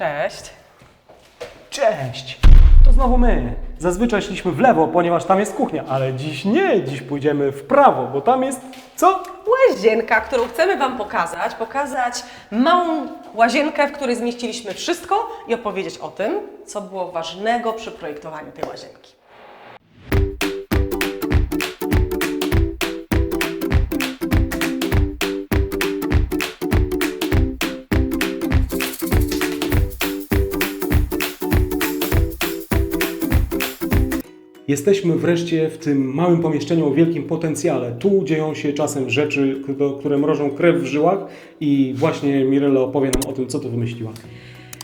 Cześć. Cześć! To znowu my. Zazwyczaj szliśmy w lewo, ponieważ tam jest kuchnia, ale dziś nie, dziś pójdziemy w prawo, bo tam jest co? Łazienka, którą chcemy Wam pokazać. Pokazać małą łazienkę, w której zmieściliśmy wszystko i opowiedzieć o tym, co było ważnego przy projektowaniu tej łazienki. Jesteśmy wreszcie w tym małym pomieszczeniu o wielkim potencjale. Tu dzieją się czasem rzeczy, które mrożą krew w żyłach i właśnie Mirella opowie nam o tym, co to wymyśliła.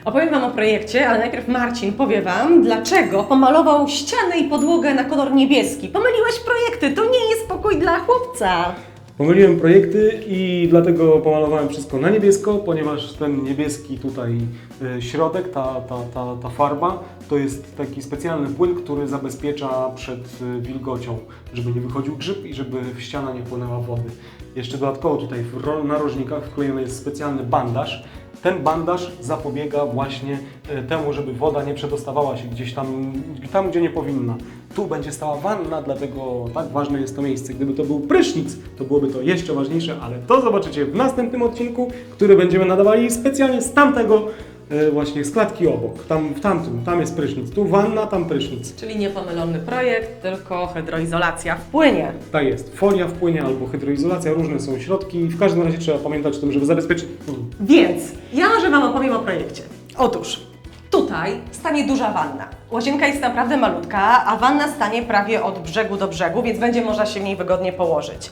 Opowiem Wam o projekcie, ale najpierw Marcin powie Wam, dlaczego pomalował ścianę i podłogę na kolor niebieski. Pomyliłeś projekty, to nie jest pokój dla chłopca. Pomyliłem projekty i dlatego pomalowałem wszystko na niebiesko, ponieważ ten niebieski tutaj y, środek, ta, ta, ta, ta farba, to jest taki specjalny płyn, który zabezpiecza przed y, wilgocią, żeby nie wychodził grzyb i żeby ściana nie płynęła wody. Jeszcze dodatkowo tutaj w ro- narożnikach wklejony jest specjalny bandaż. Ten bandaż zapobiega właśnie e, temu, żeby woda nie przedostawała się gdzieś tam, tam, gdzie nie powinna. Tu będzie stała wanna, dlatego tak ważne jest to miejsce. Gdyby to był prysznic, to byłoby to jeszcze ważniejsze, ale to zobaczycie w następnym odcinku, który będziemy nadawali specjalnie z tamtego właśnie z klatki obok. Tam, w tamtym, tam jest prysznic. Tu wanna, tam prysznic. Czyli niepomylony projekt, tylko hydroizolacja w płynie. Tak jest. Folia wpłynie albo hydroizolacja, różne są środki. W każdym razie trzeba pamiętać o tym, żeby zabezpieczyć... Hmm. Więc ja może Wam opowiem o projekcie. Otóż tutaj stanie duża wanna. Łazienka jest naprawdę malutka, a wanna stanie prawie od brzegu do brzegu, więc będzie można się w niej wygodnie położyć.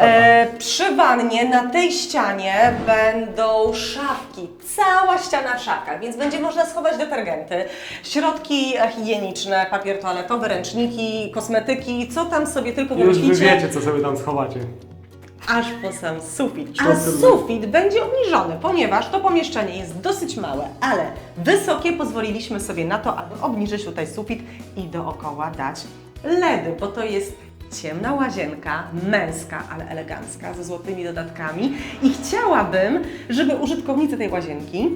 E, przy wannie na tej ścianie będą szafki, cała ściana w szafkach, więc będzie można schować detergenty, środki higieniczne, papier toaletowy, ręczniki, kosmetyki, co tam sobie tylko Już wy wymyślicie. wiecie, co sobie tam schowacie. aż po sam sufit. A sufit będzie obniżony, ponieważ to pomieszczenie jest dosyć małe, ale wysokie. Pozwoliliśmy sobie na to, aby obniżyć tutaj sufit i dookoła dać LEDy, bo to jest ciemna łazienka, męska, ale elegancka, ze złotymi dodatkami. I chciałabym, żeby użytkownicy tej łazienki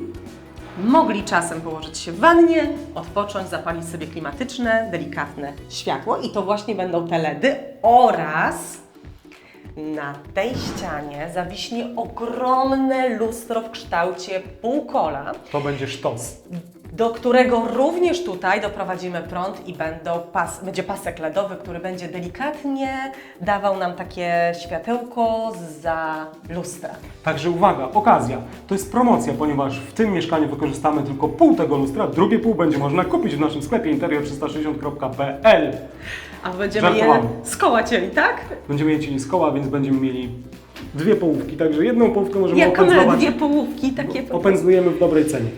mogli czasem położyć się w wannie, odpocząć, zapalić sobie klimatyczne, delikatne światło. I to właśnie będą te LEDy oraz na tej ścianie zawiśnie ogromne lustro w kształcie półkola, To będzie sztos. Do którego również tutaj doprowadzimy prąd i będą pas, będzie pasek LEDowy, który będzie delikatnie dawał nam takie światełko za lustra. Także uwaga, okazja. To jest promocja, ponieważ w tym mieszkaniu wykorzystamy tylko pół tego lustra, drugie pół będzie można kupić w naszym sklepie interior360.pl. A będziemy je Żartowałem. z koła cieli, tak? Będziemy je cieli z koła, więc będziemy mieli dwie połówki, także jedną połówkę możemy Jak mamy opędzlować. dwie połówki, takie. Opędzlujemy w dobrej cenie.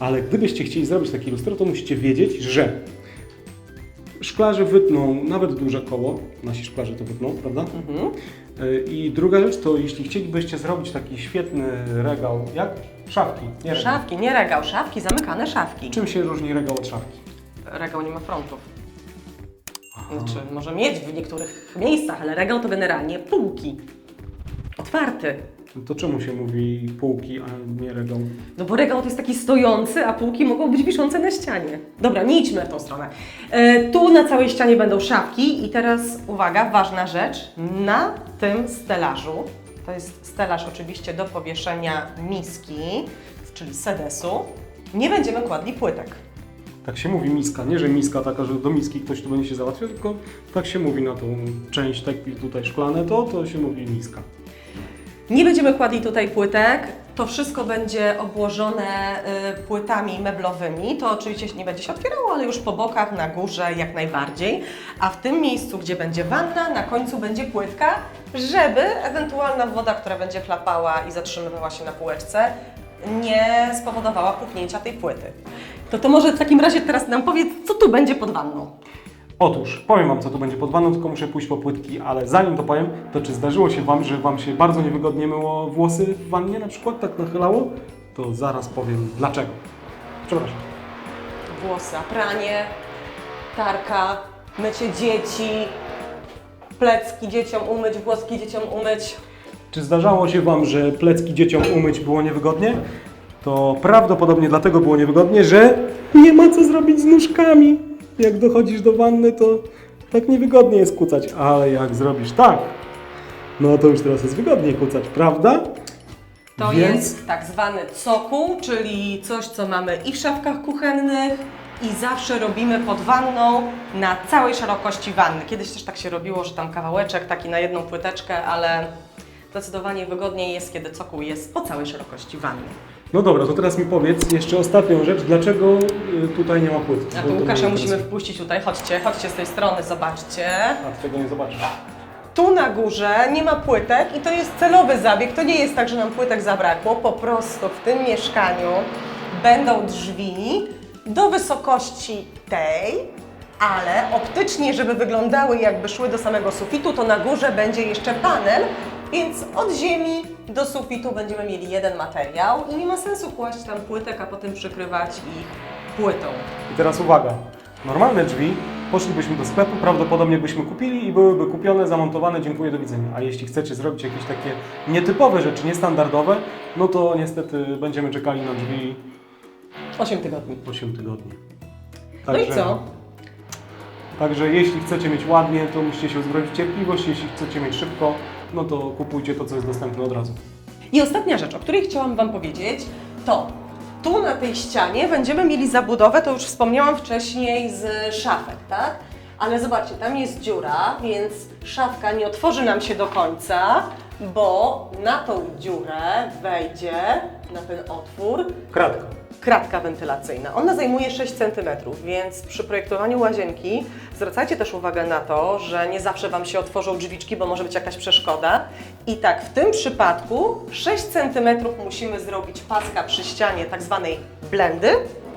Ale gdybyście chcieli zrobić takie lustro, to musicie wiedzieć, że szklarze wytną nawet duże koło, nasi szklarze to wytną, prawda? Mhm. Y, I druga rzecz to jeśli chcielibyście zrobić taki świetny regał, jak szafki. Nie regał. Szafki, nie regał, szafki, zamykane szafki. Czym się różni regał od szafki? Regał nie ma frontów. Znaczy, może mieć w niektórych miejscach, ale regał to generalnie półki. Otwarty. To czemu się mówi półki, a nie regał? No bo regał to jest taki stojący, a półki mogą być wiszące na ścianie. Dobra, nie idźmy w tą stronę. E, tu na całej ścianie będą szafki i teraz uwaga, ważna rzecz. Na tym stelażu, to jest stelaż oczywiście do powieszenia miski, czyli sedesu, nie będziemy kładli płytek. Tak się mówi miska, nie że miska taka, że do miski ktoś tu będzie się załatwiał, tylko tak się mówi na tą część tak tutaj szklane, to, to się mówi miska. Nie będziemy kładli tutaj płytek. To wszystko będzie obłożone y, płytami meblowymi. To oczywiście nie będzie się otwierało, ale już po bokach, na górze jak najbardziej. A w tym miejscu, gdzie będzie wanna, na końcu będzie płytka, żeby ewentualna woda, która będzie chlapała i zatrzymywała się na półeczce, nie spowodowała puchnięcia tej płyty. To to może w takim razie teraz nam powiedz, co tu będzie pod wanną. Otóż, powiem Wam, co tu będzie pod wanną, tylko muszę pójść po płytki, ale zanim to powiem, to czy zdarzyło się Wam, że Wam się bardzo niewygodnie myło włosy w wannie na przykład, tak nachylało? To zaraz powiem dlaczego. Przepraszam. włosy, pranie, tarka, mycie dzieci, plecki dzieciom umyć, włoski dzieciom umyć. Czy zdarzało się Wam, że plecki dzieciom umyć było niewygodnie? to prawdopodobnie dlatego było niewygodnie, że nie ma co zrobić z nóżkami. Jak dochodzisz do wanny, to tak niewygodnie jest kucać, ale jak zrobisz tak, no to już teraz jest wygodniej kucać, prawda? To Więc- jest tak zwany cokół, czyli coś, co mamy i w szafkach kuchennych, i zawsze robimy pod wanną na całej szerokości wanny. Kiedyś też tak się robiło, że tam kawałeczek taki na jedną płyteczkę, ale zdecydowanie wygodniej jest, kiedy cokół jest po całej szerokości wanny. No dobra, to teraz mi powiedz jeszcze ostatnią rzecz, dlaczego y, tutaj nie ma płyt? A Bo tu to Łukasza musimy interesuje. wpuścić tutaj. Chodźcie, chodźcie z tej strony, zobaczcie. A ty tego nie zobaczysz. Tu na górze nie ma płytek i to jest celowy zabieg. To nie jest tak, że nam płytek zabrakło. Po prostu w tym mieszkaniu będą drzwi do wysokości tej, ale optycznie, żeby wyglądały jakby szły do samego sufitu, to na górze będzie jeszcze panel, więc od ziemi do sufitu będziemy mieli jeden materiał i nie ma sensu kłaść tam płytek, a potem przykrywać ich płytą. I teraz uwaga. Normalne drzwi poszlibyśmy do sklepu, prawdopodobnie byśmy kupili i byłyby kupione, zamontowane, dziękuję, do widzenia. A jeśli chcecie zrobić jakieś takie nietypowe rzeczy, niestandardowe, no to niestety będziemy czekali na drzwi 8 tygodni. 8 tygodni. No i co? Także jeśli chcecie mieć ładnie, to musicie się uzbroić w cierpliwość, jeśli chcecie mieć szybko, no to kupujcie to, co jest dostępne od razu. I ostatnia rzecz, o której chciałam Wam powiedzieć, to tu na tej ścianie będziemy mieli zabudowę, to już wspomniałam wcześniej, z szafek, tak? Ale zobaczcie, tam jest dziura, więc szafka nie otworzy nam się do końca, bo na tą dziurę wejdzie, na ten otwór, Kratka. Kratka wentylacyjna. Ona zajmuje 6 cm, więc przy projektowaniu łazienki zwracajcie też uwagę na to, że nie zawsze Wam się otworzą drzwiczki, bo może być jakaś przeszkoda. I tak w tym przypadku 6 cm musimy zrobić paska przy ścianie tak zwanej blendy,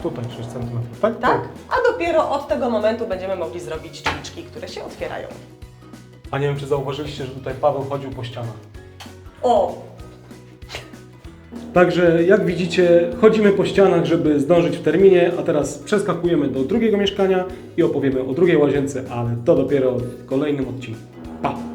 Tutaj 6 cm, tak? tak? A dopiero od tego momentu będziemy mogli zrobić drzwiczki, które się otwierają. A nie wiem, czy zauważyliście, że tutaj Paweł chodził po ścianach. O, Także jak widzicie, chodzimy po ścianach, żeby zdążyć w terminie, a teraz przeskakujemy do drugiego mieszkania i opowiemy o drugiej łazience, ale to dopiero w kolejnym odcinku. Pa!